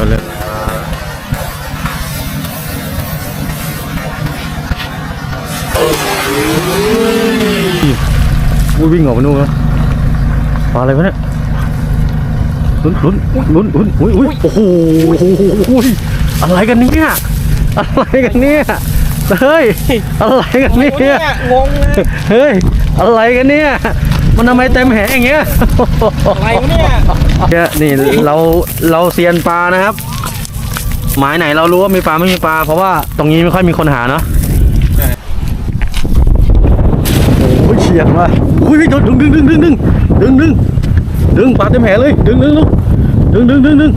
อเลยอุ้ยวิ่งออกมานู่นแล้วปลาอะไรวะเนี่ยลุ้นลุ้นลุ้นลุ้นอุ้ยอุ้ยโอ้โหอุ้ยอะไรกันเนี่ยอะไรกันเนี่ยเฮ้ยอะไรกันเนี่ยงงเลยเฮ้ยอะไรกันเนี่ยมันทำไมเต็มแหอย่างเงี้ยอะไรวะเนี่ย เนี่ยนี่เราเราเซียนปลานะครับ หมายไหนเรารู้ว่ามีปลาไม่มีปลา เพราะว่าตรงนี้ไม่ค่อยมีคนหาเนาะโอ้ยเฉียดว่ะอุ้ยดึงดึงดึงดึงดึงดึงดึงดึงดึงปลาเต็มแหเลยดึงดึงลูกดึงดึงดึงดึง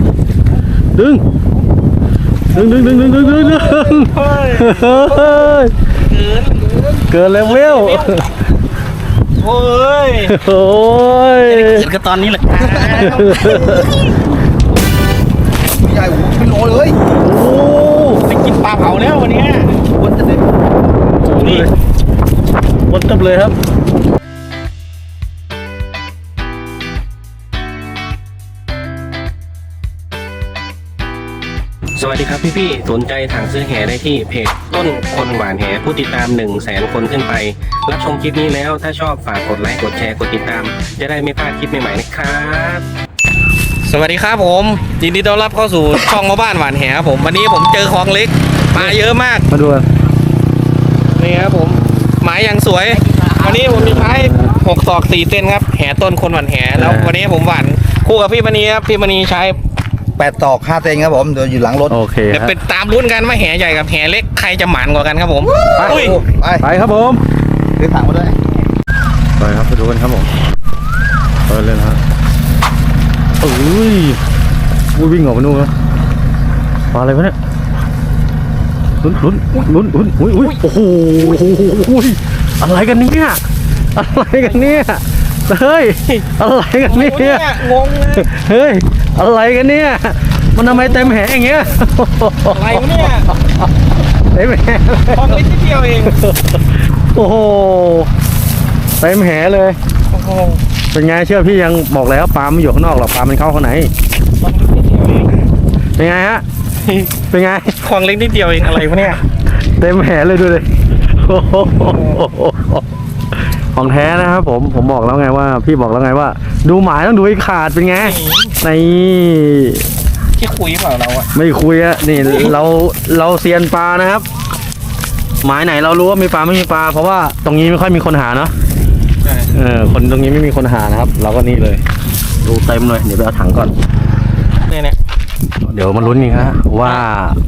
ดึงดึงดึงดึงดึงดึงดึงดึงเฮ้ยเฮ้ยเกินเกินเลเวล โอ้ยโอ้ยเกินก็ตอนนี้แหละครับใหญ่โอ้โหเป็นโลเลยโอ้ไปกินปลาเผาแล้ววันเนี้ยวันจะเด็ดนี่หมดตับเลยครับ สวัสดีครับพี่ๆ สนใจถังซื้อแหได้ที่เพจต้นคนหวานแหผู้ติดตาม 1 0 0 0 0แสนคนขึ้นไป รับชมคลิปนี้แล้วถ้าชอบฝากกดไลค์กดแชร์กดติดตาม จะได้ไม่พลาดคลิปใหม่ๆนะครับ สวัสดีครับผมยินดีต้อนรับเข้าสู่ช่องมาบ้านหวานแหครับผมวันนี้ผมเจอคลองเล็กปลาเยอะมากมาดูกันนี่ครับผมหมายอย่างสวย วันนี้ผมมีไม้หกศอกสี่เซนครับแหต้นคนหวานแหแล้ววันนี้ผมหวานคู่กับพี่มณีครับพี่มณีใช้ แปดตอกห้าเซนครับผมเดี๋ยวอยู่หลังรถโอเคเดี๋ยวฮะเป็นตามรุ่นกันว่าแหใหญ่กับแหเล็กใครจะหมานกว่ากันครับผมไปอุ้ยไปไปครับผมเดี๋ยวถังมาด้วยไปครับไปดูกันครับผมไปเลยนะฮะเอ้ยอุ้ยวิ่งออกมานู่นแล้วปลาอะไรวะเนี่ยลุ้นลุ้นลุ้นลุ้นอุ้ยอุ้ยโอ้โหอุ้ยอะไรกันเนี่ยอะไรกันเนี่ยเฮ้ยอะไรกันเนี่ยงงเลยเฮ้ย อะไรกันเนี่ย มันทำไมเต็มแหอย่างเงี้ยอะไรวะเนี่ยเต็มแหคลองเล็กนิดเดียวเอง โอ้โห เต็มแหเลย โอ้โห เป็นไงเชื่อพี่ยังบอกแล้วปลาไม่อยู่ข้างนอกหรอกปลามันเข้าข้างในคลองเล็กนิดเดียวเองเป็นไงฮะ เป็นไงคลองเล็กนิดเดียวเองอะไรวะเนี่ย เต็มแหเลยดูเลยโอ้โหของแท้นะครับผมผมบอกแล้วไงว่า พี่บอกแล้วไงว่า ดูหมายต้องดูให้ขาดเป็นไงในที่คุยเปล่าเราอะไม่คุยอะนี่ เราเราเซียนปลานะครับ หมายไหนเรารู้ว่ามีปลาไม่มีปลา เพราะว่าตรงนี้ไม่ค่อยมีคนหาเนาะเออคนตรงนี้ไม่มีคนหานะครับ เราก็นี่เลย ดูเต็มเลยเดี๋ยวไปเอาถังก่อนเนี่ยเนี่ยเดี๋ยวมาลุ้นนี่ฮะว่า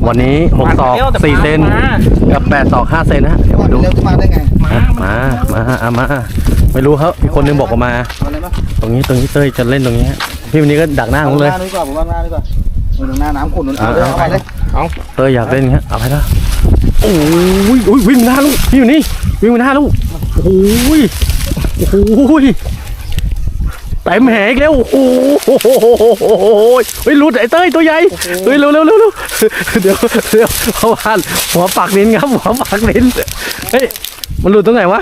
วันนี้หกศอกมาเร็วแต่สี่มาเซนมากับแปดศอกห้าเซนนะฮะเดี๋ยวมาดูเร็วขึ้นมาได้ไงมาฮะมามาเอามาไม่รู้ครับอีกคนนึงบอกว่ามาเอาอะไรบ้างตรงนี้ตรงนี้เต้ยจะเล่นตรงนี้ฮะ พี่วันนี้ก็ดักหน้าผมเลย หน้าดีกว่าผมว่าหน้าดีกว่าเออหน้าน้ำขุ่นนุ่นเอาเอาเลยเอาไปเลยเต้ยอยากเล่นฮะเอาไปละโอ้ยโอ้ยวิ่งหน้าลูกพี่อยู่นี่วิ่งหน้าลูกโอ้ยโอ้ยเต็มแหอีกแล้วโอ้โหเฮ้ยหลุดไอ้เต้ยตัวใหญ่เฮ้ยเร็วเร็วเร็วเร็วเดี๋ยวเดี๋ยวเพราะว่าหัวปากลิ้นครับหัวปากลิ้นเฮ้ยมันหลุดตรงไหนวะ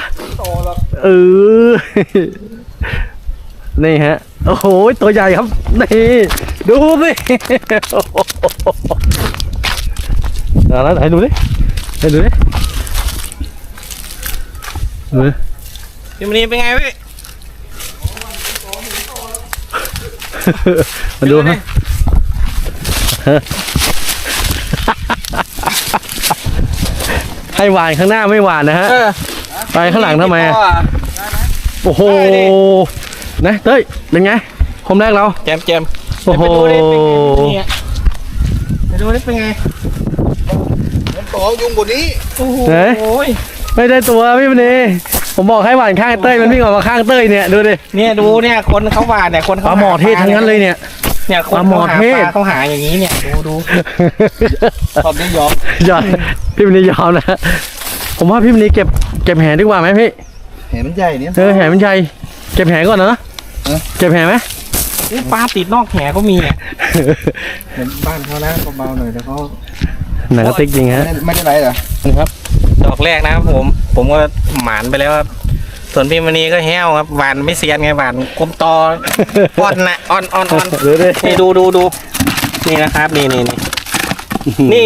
เออ นี่ฮะ โอ้โห ตัวใหญ่ครับ นี่ ดูสิเอาแล้วไหนดูดิไหนดูดิดูดิพี่มณีเป็นไงพี่มาดูฮะให้หวานข้างหน้าไม่หวานนะฮะเออไปข้างหลังทำไมอะโอ้โห นะเต้ยเป็นไงคมแรกเราแจมแจมโอ้โหไปดูดิเป็นไงมันต่อยุงกว่านี้โอ้โหเฮ้ยโอ้ยไม่ได้ตัวพี่มันนี่ผมบอกให้หวานข้างเต้ยมันวิ่งออกมาข้างเต้ยเนี่ยดูดิเนี่ยดูเนี่ยคนเขาหวานเนี่ยคนปเขาลาหมอเทศทั้งนั้นเลยเนี่ยเนี่ยคนปลาหมอเขาหาเทศปลาเขาหาอย่างนี้เนี่ยดูดูตอนนี้ยอมยอดพี่มันนี่ยอมนะผมว่าพี่มันนี่เก็บเก็บแหดีกว่าไหมพี่เห็นมันใหญ่เนี่ยเออแหมันใหญ่เก็บแหก่อนนะ เออเก็บแหไหมอุ๊ยปลาติดนอกแหก็มีอะเห็นบ้านเขานะเบาๆหน่อยแต่เขาหนังกระติกจริงไม่ฮะได้ไม่ได้ไรเหรอนะครับ ดอกแรกนะครับผม ผมก็หมานไปแล้วครับ ส่วนพี่มณีก็แห้วครับหวานไม่เซียนไงหวานกลมตออ่อนนะอ่อนอ่อนอ่อนดูดินี่ดูดูดูนี่นะครับ นี่นี่นี่นี่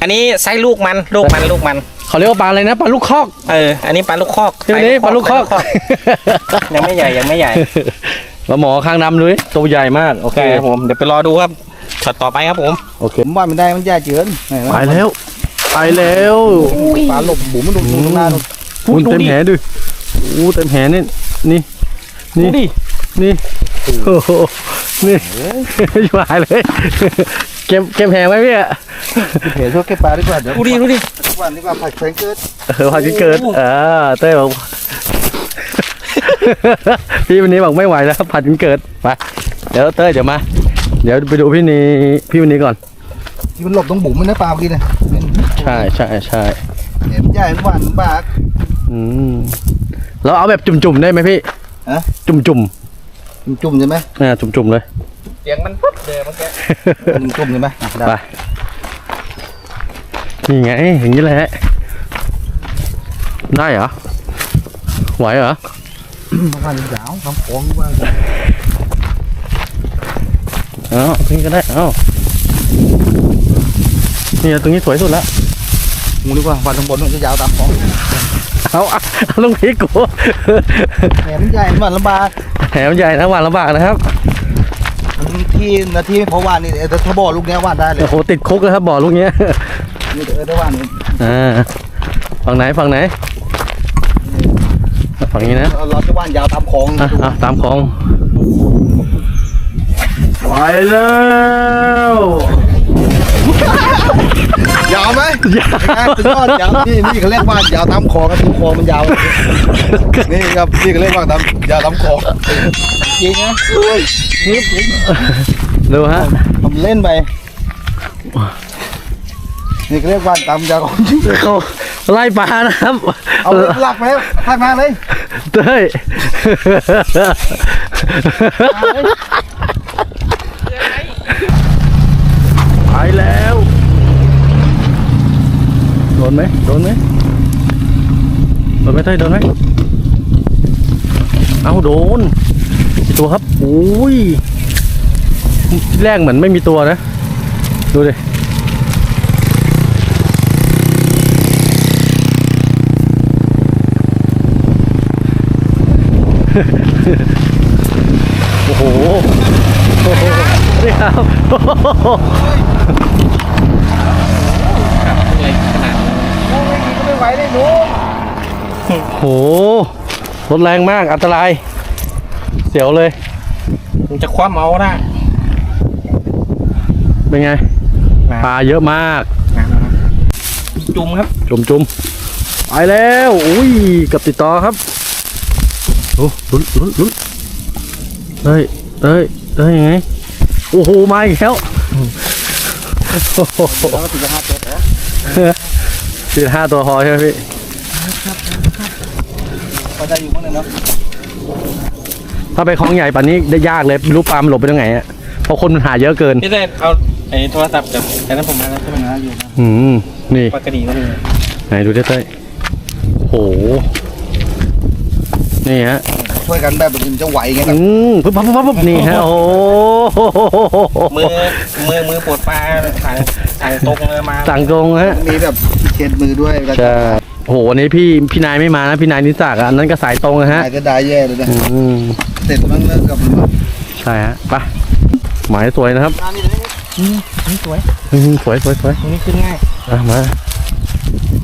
อันนี้ไซส์ลูกมันลูกมันลูกมัน เขาเรียกว่าปลาอะไรนะปลาลูกคอกเออ อันนี้ปลาลูกคอกเดี๋ยวนี้ปลาลูกคอกไซส์ยังไม่ใหญ่ยังไม่ใหญ่ปลาหมอข้างดำเลยตัวใหญ่มาก โอโอเคเคครับผมเดี๋ยวไปรอดูครับช็อตต่อไปครับผมโอเคผมว่ามันได้มันใหญ่เกินเห็นไหมไปแล้วไปแล้วปลาหลบบุ๋มมันดูตรงหน้าดูคุณเต็มแหดูอู้เต็มแหนี่นี่นี่ดูดินี่โอ้โหนี่ชิบหายเลย เก็บเก็บแหไว้พี่อะเห็นชอบแค่ปลาดีกว่าเดี๋ยวดูดิดูดิวันดีกว่าผัดแฟรงเกิร์ตเออพอจะเกิดเออเต้ยบอก พี่วันนี้บอกไม่ไหวแล้วผัดจนเกิดไปเดี๋ยวเต้ยเดี๋ยวมา เดี๋ยวไปดูพี่นีพี่วันนี้ก่อน ที่มันหลบตรงบุ๋มมันนะปลาเมื่อกี้เนี่ยใช่ใช่ใช่เห็นมันใหญ่มันหวานมันบากอืมเราเอาแบบจุ่มๆได้ไหมพี่ฮะจุ่มจุ่มๆใช่ไหมๆอ่าจุ่มๆเลย เสียงมันปุ๊บเลยเมื่อกี้จุ่มๆใช่ไหมอะได้ไปนี่ไงอย่างนี้แหละ ได้เหรอ ไหวเหรอประมาณยาวทำของว่าเอาตรงนี้ก็ได้ เอานี่ตรงนี้สวยสุดล้วงูดีกว่าวันข้างบนมันจะยาวตามของเอาเอาเอาลงพริกกูแหมมันใหญ่มันหวานลำบากแหมใหญ่นะหวานลำบากนะครับ ที่นาทีไม่พอวานนี่แต่ถ้าบ่อลูกเนี้ยวานได้เลยโอ้โหติดคุกแล้วครับบ่อลูกเนี้ยนี่เออได้วานนี่อ่าฝั่งไหนฝั่งไหนฝั่งนี้นะเราจะวานยาวตามของอะอะตามของไปแล้ว ยาวไหมยาวสุดยอดยาวนี่นี่เขาเรียกว่ายาวตามคอครับตัวคอมันยาว นี่ครับนี่เขาเรียกว่าตามยาวตามคอจริงนะเฮ้ยนี่ดูฮะผมเล่นไปนี่เขาเรียกว่าตามยาวของจริงเขาไล่ปลานะครับ เอาหลักไปทางมาเลยเต้ย ไปแล้ว โดนไหมโดนไหมโดนไหมเต้ยโดนไหมเอาโดนกี่ตัวครับโอ้ยที่แรกเหมือนไม่มีตัวนะ ดูดิโอ้โหโอ้โหนี่ครับ โอ้โหเลยขนาดก็ไม่ไหวเลยหนูโอ้โหรถแรงมากอันตราย เสียวเลยมันจะคว้าเมาส์ได้เป็นไง ปลาเยอะมาก จุ่มครับ จุ่มจุ่มไปแล้ว อุ้ยเกับติดต่อครับ โอ้ลุ้นลุ้นลุ้นเฮ้ยเฮ้ยเฮ้ยยังไง โอ้โห มาอีกแล้วโอ้โห แล้วก็ติดกระหัตตัวเหรอติดห้าตัวพอใช่ไหมพี่ก็ได้อยู่มั้งเนาะถ้าไปคลองใหญ่ป่านนี้ได้ยากเลยไม่รู้ปลามันหลบไปตรงไหนอะเพราะคนมันหาเยอะเกินพี่เต้เอาไอ้โทรศัพท์กับไอ้นั้นผมมาแล้วใช่ไหมนะอยู่นะอืมนี่ปากกระดีก็มีไหนดูเต้ยโหนี่ฮะ ช่วยกันแบบมันจะไหวไงอืมปุ๊บปั๊บปุ๊บปั๊บปุ๊บนี่ฮะโอ้โหมือมือมือปวดปลาสั่งสั่งตรงเลยมาสั่งตรงฮะมีแบบเช็ดมือด้วยเวลาใช่โอ้โหวันนี้พี่พี่นายไม่มานะพี่นายนิสสักอะอันนั้นก็สายตรงนะฮะได้ก็ได้แย่เลยนะอืมเสร็จมั้งเลิกกับมันใช่ฮะไปหมายสวยนะครับงานนี่เลยนี่สวยอืมสวยสวยสวยตรงนี้ขึ้นง่ายอะมา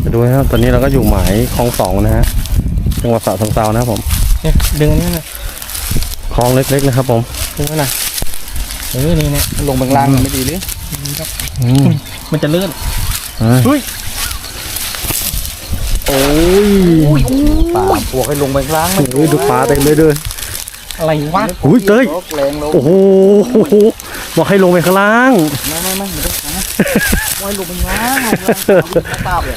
ไปดูนะครับตอนนี้เราก็อยู่หมายคลองสองนะฮะจังหวัดสระสังเซานะครับผม เนี่ยดึงอันนี่นะคลองเล็กๆนะครับ ผมดึงไว้หน่อยเออนี่เนี่ยลงบางล่างไม่ดีเลยอืมมันจะลื่นอะเฮ้ยโอ้ยปลาพวกให้ลงบางล่างโอ้ยดูปลาเต็มเลยด้วยอะไรวะอุ้ยเต้ยแรงลงโอ้โหบอกให้ลงไปข้างล่างไม่ไม่ไม่ไม่ต้องนะไว้ลงบางล่างลงบางล่างตาบเลย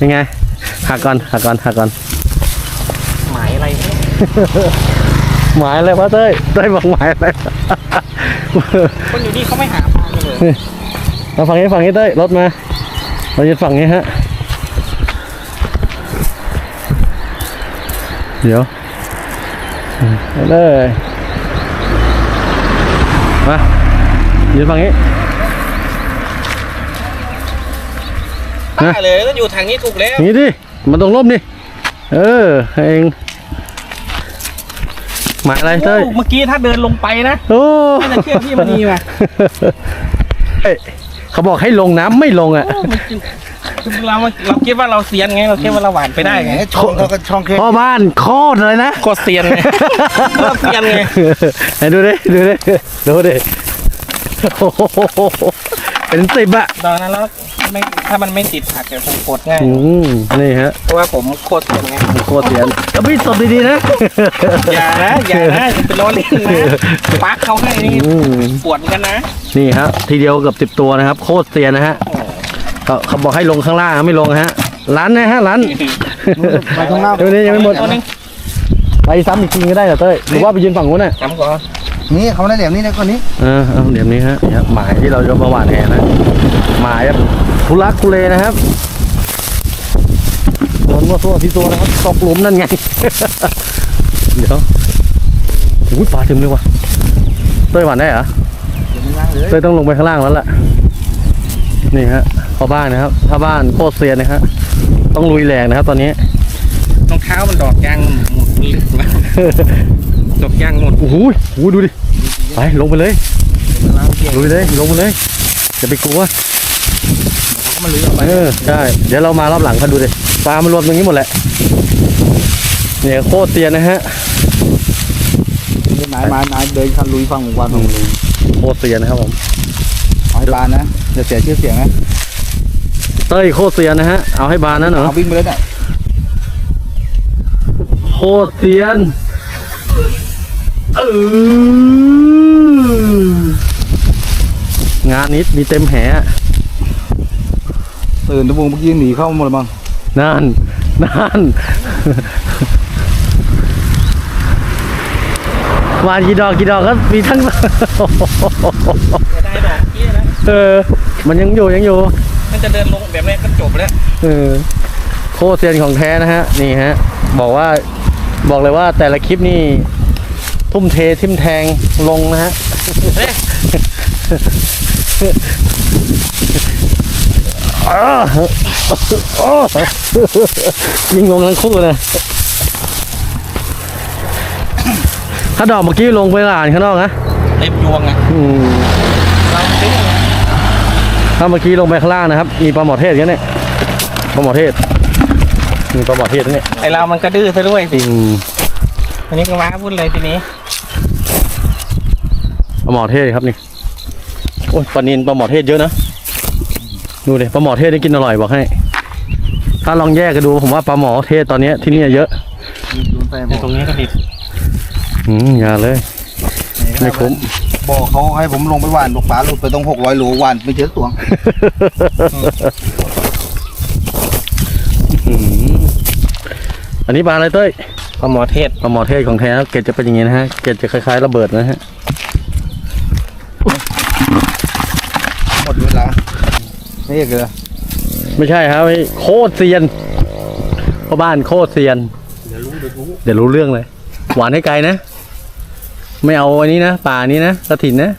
ยังไงหักก่อนหักก่อนหักก่อน หมายอะไรเนี่ย หมายอะไรวะเต้ยเต้ยบอกหมายอะไรคนอยู่นี่เขาไม่หาปลากันเลยมาฝั่งนี้ฝั่งนี้เต้ยรถมาเราจะฝั่งนี้ฮะ เดี๋ยวอืมไปเลยมายืนฝั่งนี้ฮะได้เลยก็อยู่ทางนี้ถูกแล้วนี่ดิมันตรงร่มดิเออเอง หมายอะไรเต้ย โอ้เมื่อกี้ถ้าเดินลงไปนะโอ้ไม่น่าเชื่อพี่มณีว่ะเอ้ยเขาบอกให้ลงน้ำไม่ลงอะ โอ้มันจริงเราเราคิดว่าเราเซียนไง เราคิดว่าเราหวานไปได้ไงแหมช่องเขาก็ช่องแค่พ่อบ้านโคตรเลยนะโคตรเซียนไงโคตรเซียนไงไหนดูดิ ดูดิ ดูดิโอ้โหเป็นสิบอะตอนนั้นแล้ว ไม่ถ้ามันไม่ติดผักเดี๋ยวผมกดง่าย อืมนี่ฮะเพราะว่าผมโคตรเซียนไงโคตรเสียนแล้วพี่ตบดีๆนะ อย่านะอย่านะอย่าไปล้อเล่นนะปักเขาให้นี่อืม ปวดเหมือนกันนะนี่ฮะทีเดียวเกือบสิบ10 ตัวนะครับ โคตรเสียนนะฮะเขาเขาบอกให้ลงข้างล่างไม่ลงฮะร้านนะฮะร้านไปข้างหน้าเดี๋ยวนี้ยังไม่หมดตัวนึงไปซ้ำอีกทีก็ได้เหรอเต้ยหรือว่าไปยืนฝั่งนู้นน่ะจำก่อน นี่เขาได้เหลี่ยมนี่นะคนนี้เออเอาเดี๋ยวนี้ฮะนี่ฮะหมายที่เราจะมาหวานแหนะหมายแบบทุลักทุเลนะครับโดนว่าตัวพี่ตัวนะครับตกหลุมนั่นไง เดี๋ยวอุ้ยปลาเต็มเลยว่ะเต้ยหวานได้เหรอเดี๋ยวมึงล้างเลยเต้ยต้องลงไปข้างล่างแล้วล่ะนี่ฮะพ่อบ้านนะครับถ้าบ้านโคตรเซียนนะฮะต้องลุยแรงนะครับ ตอนนี้รองเท้ามันดอกยางหมดหรือวะ ดอกยางหมดโอ้โหโอ้โหดูดิไปลงไปเลยล้างเกี่ยวลุยเลยลงไปเลยอย่าไปกลัวเขาก็มาลื้อออกไปเออใช่เดี๋ยวเรามารอบหลังกันดูดิปลามันรวมตรงนี้หมดแหละเนี่ยโคตรเตียนนะฮะนี่ไม้ไม้ไม้เดินคันลุยฟังหมู่บ้านฟังลุยโคตรเตียนนะครับผมเอาให้บานนะเดี๋ยวเสียชื่อเสียงนะเต้ยโคตรเตียนนะฮะเอาให้บานนะเหรอเอาวิ่งไปเลยเนี่ยโคตรเตียน เอองานนี้มีเต็มแหอะตื่นตะบูเมื่อกี้หนีเข้ามาหมดเลยมั้งนั่นนั่นวานกี่ดอกกี่ดอกก็มีทั้งไม่ได้ดอกเกี้ยนะเออ มันยังอยู่ยังอยู่ มันจะเดินลงแบบนี้ก็จบแล้วเออโคตรเซียนของแท้นะฮะ นี่ฮะ บอกว่าบอกเลยว่าแต่ละคลิปนี่ ทุ่มเททิมแทงลงนะฮะอ้าวอ้าวยิงลงทั้งคู่เลยถ้าดอกเมื่อกี้ลงไปอ่านข้างนอกนะเล็บยวงอะอืมเราติ้งถ้าเมื่อกี้ลงไปข้างล่างนะครับ มีปลาหมอเทศกันเนี่ยปลาหมอเทศมีปลาหมอเทศนะเนี่ยไอเรามันกระดื้อซะด้วยสิ อืมอันนี้ก็ว้าวุ่นเลยทีนี้ปลาหมอเทศครับนี่โอ้ยปลานินปลาหมอเทศเยอะนะดูดิปลาหมอเทศได้กินอร่อยบอกให้ ถ้าลองแยกกันดูผมว่าปลาหมอเทศตอนเนี้ยที่นี่เยอะโยนใส่บ่อตรงนี้ก็ผิดอืมอย่าเลย ไม่คุ้มบ่อเขาให้ผมลงไปหว่านลูกปลาหลุดไปต้องหกร้อยโลหว่านไม่เจอตัวงอืมอันนี้ปลาอะไรเต้ย ปลาหมอเทศปลาหมอเทศของแท้เกล็ดจะเป็นอย่างนี้นะฮะเกล็ดจะคล้ายๆระเบิดนะฮะหมดเวลานี่เกลือไม่ใช่ครับไอ้โคตรเซียนพ่อบ้านโคตรเซียนเดี๋ยวรู้เดี๋ยวรู้เรื่องเลย หวานให้ไกลนะ ไม่เอาอันนี้นะป่านี้นะกระถินนะ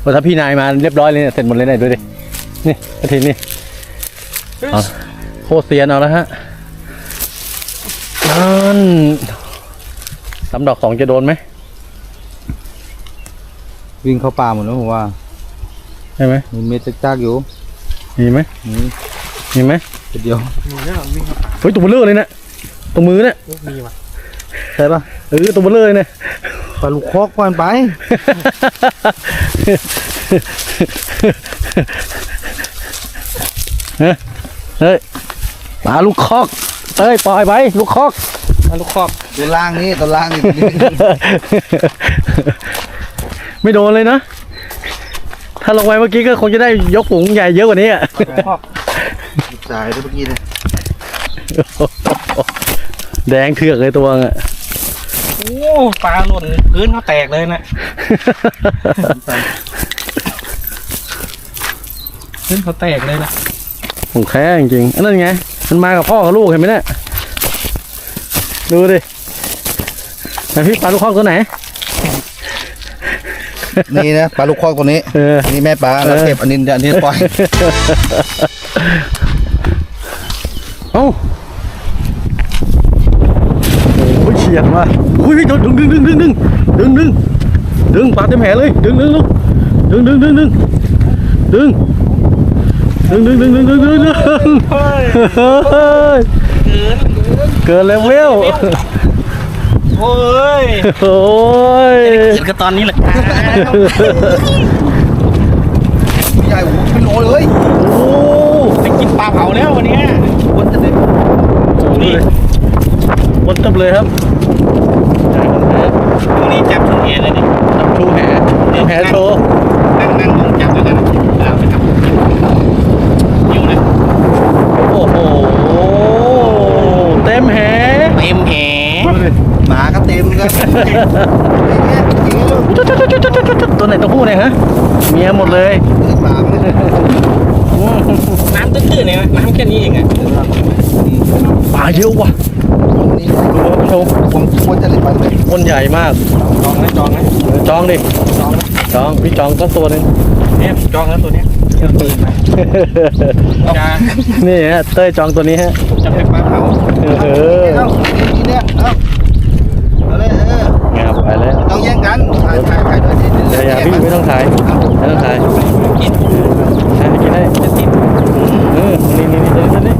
โอ้ถ้าพี่นายมาเรียบร้อยเลยเนี่ยเสร็จหมดเลยเนี่ยดูดินี่กระถินนี่เอาโคตรเซียนเอาแล้วฮะนั่นสามดอกสองจะโดนไหมวิ่งเข้าป่าหมดแล้วผมว่าใช่ไหมมีเม็ดจักๆอยู่มีไหมนี่มีไหมเดียวเฮ้ยตัวเบลเลอร์เลยนะตรงมือเนี่ยใช่ปะเออตัวเบลเลอร์เลยเนี่ยปลาลูกคอกก่อนไป เฮ้ยเฮ้ยปลาลูกคอกเอ้ยปล่อยไปลูกคอกมา ลูกคอกตัวล่างนี่ตัวล่างนี่ ไม่โดนเลยนะ ถ้าลงไปเมื่อกี้ก็คงจะได้ยกฝูงใหญ่เยอะกว่านี้อะคอกสายด้วยเมื่อกี้เลยแดงเถือกเลยตัวอะโอ้ปลาหล่นพื้นเขาแตกเลยนะพื้นเขาแตกเลยนะของแท้จริงๆอันนั้นไง มันมากับพ่อกับลูกเห็นไหมเนี่ย ดูดิไหนพี่ปลาลูกคอกตัวไหน นี่นะปลาลูกคอกตัวนี้เอออันนี้แม่ปลาแล้วเออเก็บอันนี้อันนี้ปล่อยเอ้าโอ้ยเฉียดว่ะอุ้ยดึงดึงดึงดึงดึงดึงดึงดึงดึงปลาเต็มแหเลยดึงดึงลูกดึงดึงดึงดึงดึงดึงดึงดึงดึงดึงดึงดึงเฮ้ย เกินเลเวลโอ้ยโอ้ยเกิดกันตอนนี้แหละใหญ่โอ้โหเป็นโลเลยโอ้ไปกินปลาเผาแล้ววันเนี้ยวันจะได้นี่วนตับเลยครับวันนี้จับทุกแหเลยเนี่ยชูแหแหโชว์ นั่งนั่งลงจับด้วยกันเอาไปทำอยู่นะ โอ้โหเต็ มแหเต็มแหหมาก็เต็มครับอย่างเงี้ยอย่างเงี้ยลูกตัวไหนตัวผู้เนี่ยฮะเมียหมดเลยหมาไม่ได้น้ำตื้นๆเนี่ยน้ำแค่นี้เองอะปลาเยอะว่ะนี่ดูครับผู้ชมผมควรจะเล่นไปเลยคนใหญ่มาก จองนะจองนะจองดิจองพี่จองก็ตัวหนึงเนี่ยจองแล้วตัวเนี้ยเชื่อปืนไปจะนี่ฮะเต้ยจองตัวนี้ฮะจะไปปลา เผาเออเอ้านี่เนี่ยเอ้าเอาเลยเอองับไปแล้วต้องแย่งกันถ่ายถ่ายถ่ายด้วยดิเดี๋ยวอย่าพี่ไม่ต้องถ่ายไม่ต้องถ่ายกินใช่กินได้จะติดเออนี่นี่นี่ตัวนี้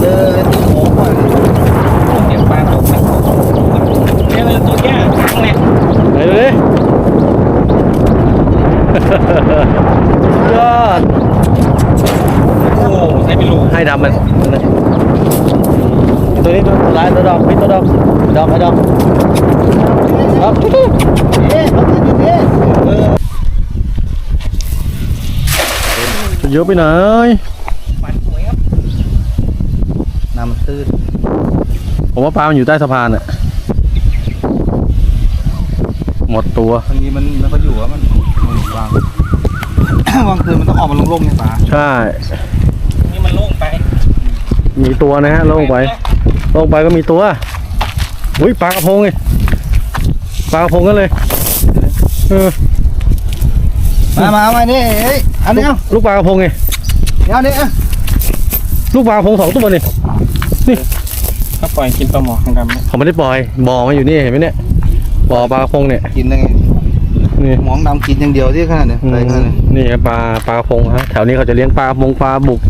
เดินโค้งก่อนเดี๋ยวปลาตกนะเนี่ยเลยตัวแก่ทั้งเนี่ยไปดูดิยอดโอ้ได้เป็นโลให้ดำมัน ตัวนี้ตัวลายตัวดอกพี่ตัวดอกดอกไอ้ดอกดอกเอ๊ะเอาดิดิเออเยอะไปไหนมันสวยครับน้ำมันตื้นผมว่าปลามันอยู่ใต้สะพานอะหมดตัวทางนี้มันมันก็อยู่ว่ามันมันวางวางคืนมันต้องออกมาล่งๆเนี่ยปลาใช่ นี่มันโล่งไป มีตัวนะฮะลงไป ลงไปก็มีตัวอุ้ยปลากระพงไงปลากระพงกันเลยเออมามามานี่เอ้ยอันนี้เอาลูกปลากระพงไงเดี๋ยวนี่อะลูกปลากระพงสองตัวนี่ก็ปล่อยกินปลาหมอข้างดำเนี่ยเขาไม่ได้ปล่อยบ่อมาอยู่นี่เห็นไหมเนี่ยบ่อปลากระพงเนี่ยกินได้ไงนี่หมองดำกินอย่างเดียวที่ขนาดเนี้ยอือะไรมขนาดเนี้ยนี่ครับปลาปลากระพงฮะแถวนี้เขาจะเลี้ยงปลากระพงปลาบุก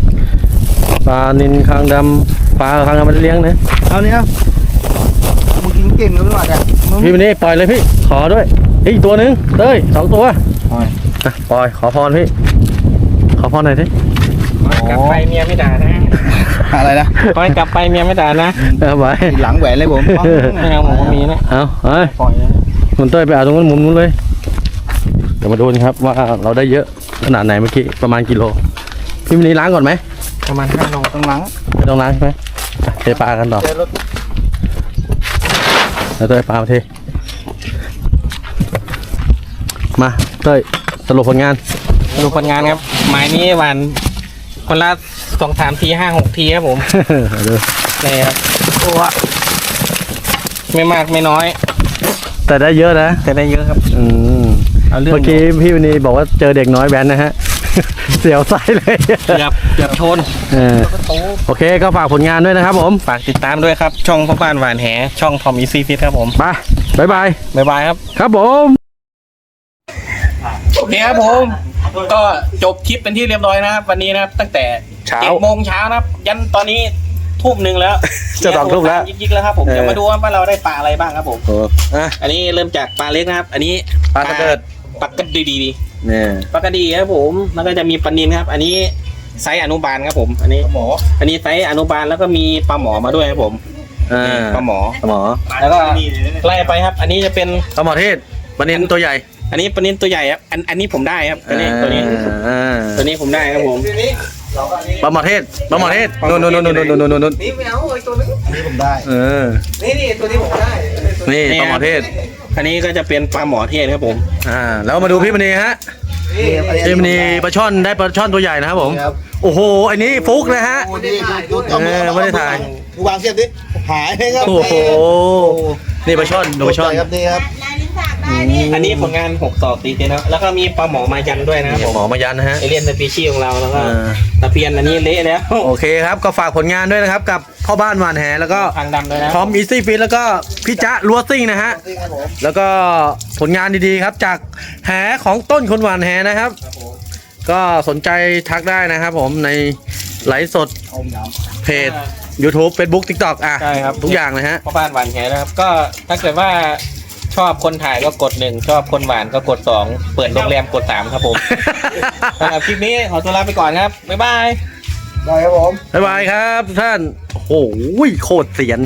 ปลานินคางดำ ปลาคางดำมันจะเลี้ยงนะเอาเนี่ยมึงกินเก่งหรือเปล่าเนี่ยมึงพี่วันนี้ปล่อยเลยพี่ ขอด้วยอีกตัวหนึ่งเต้ยสองตัวปล่อยอะปล่อย ขอพรพี่ ขอพรหน่อยสิกลับไปเมียไม่ด่านะ อะไรนะปล่อยกลับไปเมียไม่ด่านะเอาไปหลังแหวนเลยผมไม่เอาหมูก็มีนะเอาเอ้ยปล่อยนะคุณเต้ยไปเอาตรงนู้นมุมนู้นเลยเดี๋ยวมาดูกันครับว่าเราได้เยอะขนาดไหนเมื่อกี้ประมาณกิโล พี่วันนี้ล้างก่อนไหม ประมาณห้าโลต้องหลังไม่ต้องล้างใช่ไหมอะเทปลากันต่อเจอรถแล้วเต้ยปลามาเทมาเต้ยสรุปผลงานดูผลงานครับหมายนี้หวานคนละสองสามทีห้าหกทีครับผม เอาดูนี่ครับโอ้ไม่มากไม่น้อย แต่ได้เยอะนะ แต่ได้เยอะครับ อืม เอาเรื่องเมื่อกี้พี่วันนี้บอกว่าเจอเด็กน้อยแว้นนะฮะ เสียวไส้เลยเกือบเกือบชนเออโอเคก็ฝากผลงานด้วยนะครับผม ฝากติดตามด้วยครับ ช่องพ่อบ้านหวานแห ช่องทอมอีซี่ฟิตครับผมไปบ๊ายบายบ๊ายบายครับ ครับผมโอเคครับผม ก็จบคลิปเป็นที่เรียบร้อยนะครับ วันนี้นะครับ ตั้งแต่เช้า เจ็ดโมงเช้านะครับ ยันตอนนี้ทุ่มหนึ่งแล้วจะสองทุ่มแล้วยิกๆแล้วครับผมเออ เดี๋ยวมาดูว่าเราได้ปลาอะไรบ้างครับผม โอ้อะอันนี้เริ่มจากปลาเล็กนะครับ อันนี้ปลากระเดิด ปลากระดีดี เนี่ยปลากระดีครับผม แล้วก็จะมีปลานินครับ อันนี้ไซส์อนุบาลครับผม อันนี้ หมออันนี้ไซส์อนุบาลแล้วก็มีปลาหมอมาด้วยครับผมอ่าปลาหมอหมอแล้วก็ไล่ไปครับ อันนี้จะเป็นปลาหมอเทศปลานินตัวใหญ่ อันนี้ปลานินตัวใหญ่ครับ อันอันนี้ผมได้ครับตัวนี้ตัวนี้อ่าตัวนี้ผมได้ครับผม ปลาหมอเทศปลาหมอเทศนู่นนู่นนู่นนู่นนู่นนู่นนู่นนี่ไม่เอาไอ้ตัวนี้นี่ผมได้ เออ นี่นี่ตัวนี้ผมได้นี่ปลาหมอเทศอันนี้ก็จะเป็นปลาหมอเทศครับผม อ่า แล้วมาดูพี่มณีฮะนี่อันนี้พี่มณีปลาช่อนได้ปลาช่อนตัวใหญ่นะครับผมครับโอ้โห อันนี้ฟุกนะฮะโอ้นี่ดูดูเอามือเออไม่ได้ถ่ายมือวางเสียบดิ หายเลยครับ โอ้โห นี่ปลาช่อนดูปลาช่อนครับนี่ครับ อันนี้ผลงานหกต่อตีเต็นครับแล้วก็มีปลาหมอมายันด้วยนะครับผมหมอมายันนะฮะเอเลียนสปีชีส์ของเราแล้วก็เออตะเพียนอันนี้เละแล้วโอเคครับก็ฝากผลงานด้วยนะครับกับพ่อบ้านหวานแหแล้วก็ทางดำด้วยนะพร้อมอีซี่ฟิตแล้วก็พี่จ๊ะลัวซิ่งนะฮะนี่ครับผมแล้วก็ผลงานดีๆครับ จากแหของต้นคนหวานแหนะครับ ก็สนใจทักได้นะครับ ผมในไลฟ์สดเพจ YouTube Facebook TikTok อะใช่ครับทุกอย่างเลยฮะพ่อบ้านหวานแหนะครับก็ถ้าเกิดว่า ชอบคนถ่ายก็กดหนึ่งชอบคนหวานก็กดสองเปิดโรงแรมกดสามครับผมสำหรับคลิปนี้ขอตัวลาไปก่อนครับ บ๊ายบาย ได้ครับผม บ๊ายบายครับทุกท่าน โอ้โหโคตรเสียน